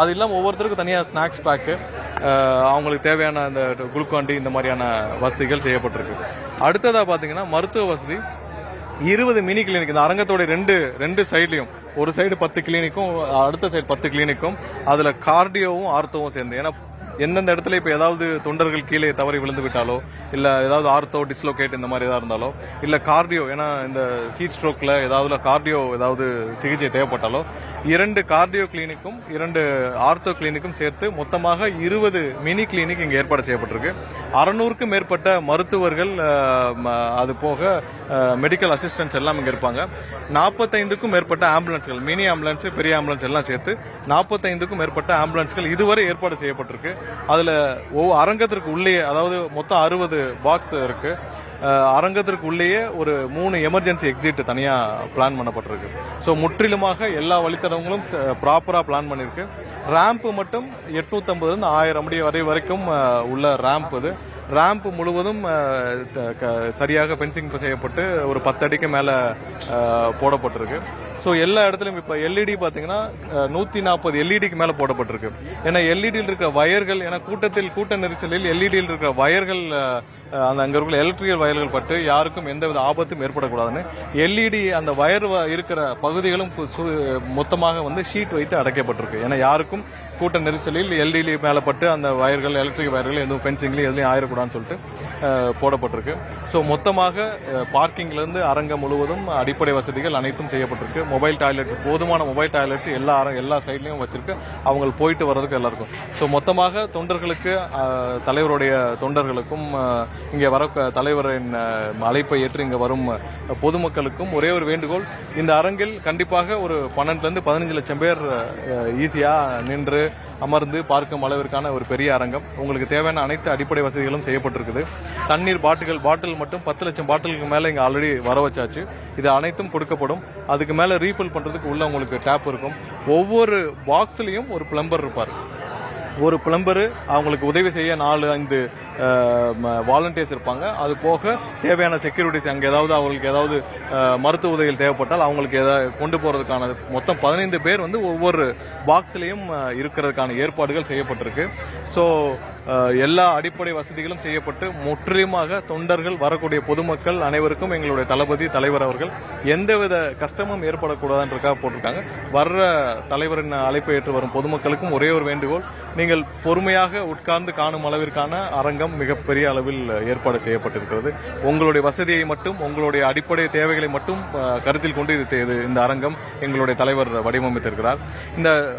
அது இல்லாமல் ஒவ்வொருத்தருக்கும் தனியாக ஸ்நாக்ஸ் பேக்கு அவங்களுக்கு தேவையான அந்த குளுக்காண்டி இந்த மாதிரியான வசதிகள் செய்யப்பட்டிருக்கு. அடுத்ததாக பார்த்தீங்கன்னா மருத்துவ வசதி. இருபது மினி கிளினிக் இந்த அரங்கத்தோட ரெண்டு ரெண்டு சைட்லையும் ஒரு சைடு பத்து கிளினிக்கும் அடுத்த சைடு பத்து கிளினிக்கும் அதில் கார்டியோவும் ஆர்த்தோவும் சேர்ந்து. ஏன்னா எந்தெந்த இடத்துல இப்போ ஏதாவது தொண்டர்கள் கீழே தவறி விழுந்து விட்டாலோ இல்லை ஏதாவது ஆர்த்தோ டிஸ்லோகேட் இந்த மாதிரி ஏதாவது இருந்தாலோ இல்லை கார்டியோ ஏன்னா இந்த ஹீட் ஸ்ட்ரோக்கில் ஏதாவது கார்டியோ ஏதாவது சிகிச்சை தேவைப்பட்டாலோ இரண்டு கார்டியோ கிளினிக்கும் இரண்டு ஆர்த்தோ கிளினிக்கும் சேர்த்து மொத்தமாக இருபது மினி கிளினிக் இங்கே ஏற்பாடு செய்யப்பட்டிருக்கு. அறநூறுக்கும் மேற்பட்ட மருத்துவர்கள் ம- அது போக மெடிக்கல் அசிஸ்டன்ஸ் எல்லாம் இங்கே இருப்பாங்க. நாற்பத்தைந்துக்கும் மேற்பட்ட ஆம்புலன்ஸ்கள் மினி ஆம்புலன்ஸ் பெரிய ஆம்புலன்ஸ் எல்லாம் சேர்த்து நாற்பத்தைந்துக்கும் மேற்பட்ட ஆம்புலன்ஸ்கள் இதுவரை ஏற்பாடு செய்யப்பட்டிருக்கு. அதில் ஒவ்வொரு அரங்கத்திற்கு உள்ளே அதாவது மொத்தம் அறுபது பாக்ஸ் இருக்கு. அரங்கத்திற்கு உள்ளேயே ஒரு மூணு எமர்ஜென்சி எக்ஸிட் தனியாக பிளான் பண்ணப்பட்டிருக்கு. ஸோ முற்றிலுமாக எல்லா வழித்தடங்களும் ப்ராப்பராக பிளான் பண்ணியிருக்கு ரேம்ப் மட்டும் எட்நூத்தம்பதுலேருந்து ஆயிரம் அடி வரை வரைக்கும் உள்ள ரேம்ப் இது. ரேம்ப் முழுவதும் த- க- சரியாக ஃபென்சிங் செய்யப்பட்டு ஒரு பத்து அடிக்கு மேலே போடப்பட்டிருக்கு. ஸோ எல்லா இடத்துலையும் இப்போ எல்இடி பார்த்தீங்கன்னா நூற்றி நாற்பது எல்இடிக்கு மேலே போடப்பட்டிருக்கு. ஏன்னா எல்இடியில் இருக்கிற வயர்கள் ஏன்னா கூட்டத்தில் கூட்ட நெரிசலில் எல்இடியில் இருக்கிற வயர்கள் அந்த அங்கே இருக்கிற எலக்ட்ரிக்கல் வயர்கள் பட்டு யாருக்கும் எந்தவித ஆபத்தும் ஏற்படக்கூடாதுன்னு எல்இடி அந்த வயர் வ- இருக்கிற பகுதிகளும் மொத்தமாக வந்து ஷீட் வைத்து அடைக்கப்பட்டிருக்கு. ஏன்னா யாருக்கும் கூட்ட நெரிசலில் எல்இடி மேலே பட்டு அந்த வயர்கள் எலக்ட்ரிக் வயர்கள் எதுவும் ஃபென்சிங்லேயும் எதுலையும் ஆயிடக்கூடாதுன்னு சொல்லிட்டு போடப்பட்டிருக்கு. ஸோ மொத்தமாக பார்க்கிங்லேருந்து அரங்கம் முழுவதும் அடிப்படை வசதிகள் அனைத்தும் செய்யப்பட்டிருக்கு. மொபைல் டாய்லெட்ஸ் போதுமான மொபைல் டாய்லெட்ஸ் எல்லா எல்லா சைட்லையும் வச்சிருக்கு. அவங்க போயிட்டு வர்றதுக்கு எல்லாருக்கும். ஸோ மொத்தமாக தொண்டர்களுக்கு தலைவருடைய தொண்டர்களுக்கும் இங்கே வர தலைவரின் அழைப்பை ஏற்று இங்கே வரும் பொதுமக்களுக்கும் ஒரே ஒரு வேண்டுகோள். இந்த அரங்கில் கண்டிப்பாக ஒரு பன்னெண்டுலேருந்து பதினஞ்சு லட்சம் பேர் ஈஸியாக நின்று அமர்ந்து பார்க்கும் அளவிற்கான ஒரு பெரிய அரங்கம். உங்களுக்கு தேவையான அனைத்து அடிப்படை வசதிகளும் செய்யப்பட்டிருக்குது. தண்ணீர் பாட்டில் பாட்டில் மட்டும் பத்து லட்சம் பாட்டிலுக்கு மேலே இங்கே ஆல்ரெடி வர வச்சாச்சு. இது அனைத்தும் கொடுக்கப்படும். அதுக்கு மேலே ரீஃபில் பண்ணுறதுக்கு உள்ள உங்களுக்கு டேப் இருக்கும். ஒவ்வொரு பாக்ஸ்லயும் ஒரு பிளம்பர் இருப்பார். ஒரு பிளம்பரு அவங்களுக்கு உதவி செய்ய நாலு ஐந்து வாலண்டியர்ஸ் இருப்பாங்க. அது போக தேவையான செக்யூரிட்டிஸ் அங்கே ஏதாவது அவங்களுக்கு ஏதாவது மருத்துவ உதவிகள் தேவைப்பட்டால் அவங்களுக்கு ஏதாவது கொண்டு போகிறதுக்கான மொத்தம் பதினைந்து பேர் வந்து ஒவ்வொரு பாக்ஸ்லேயும் இருக்கிறதுக்கான ஏற்பாடுகள் செய்யப்பட்டிருக்கு. ஸோ எல்லா அடிப்படை வசதிகளும் செய்யப்பட்டு முற்றிலுமாக தொண்டர்கள் வரக்கூடிய பொதுமக்கள் அனைவருக்கும் எங்களுடைய தளபதி தலைவர் அவர்கள் எந்தவித கஷ்டமும் ஏற்படக்கூடாதுன்றக்காக போட்டிருக்காங்க. வர்ற தலைவரின் அழைப்பை ஏற்று வரும் பொதுமக்களுக்கும் ஒரே ஒரு வேண்டுகோள் நீங்கள் பொறுமையாக உட்கார்ந்து காணும் அளவிற்கான அரங்கம் மிகப்பெரிய அளவில் ஏற்பாடு செய்யப்பட்டிருக்கிறது. உங்களுடைய வசதியை மட்டும் உங்களுடைய அடிப்படை தேவைகளை மட்டும் கருத்தில் கொண்டு இது- இந்த அரங்கம் எங்களுடைய தலைவர் வடிவமைத்திருக்கிறார். இந்த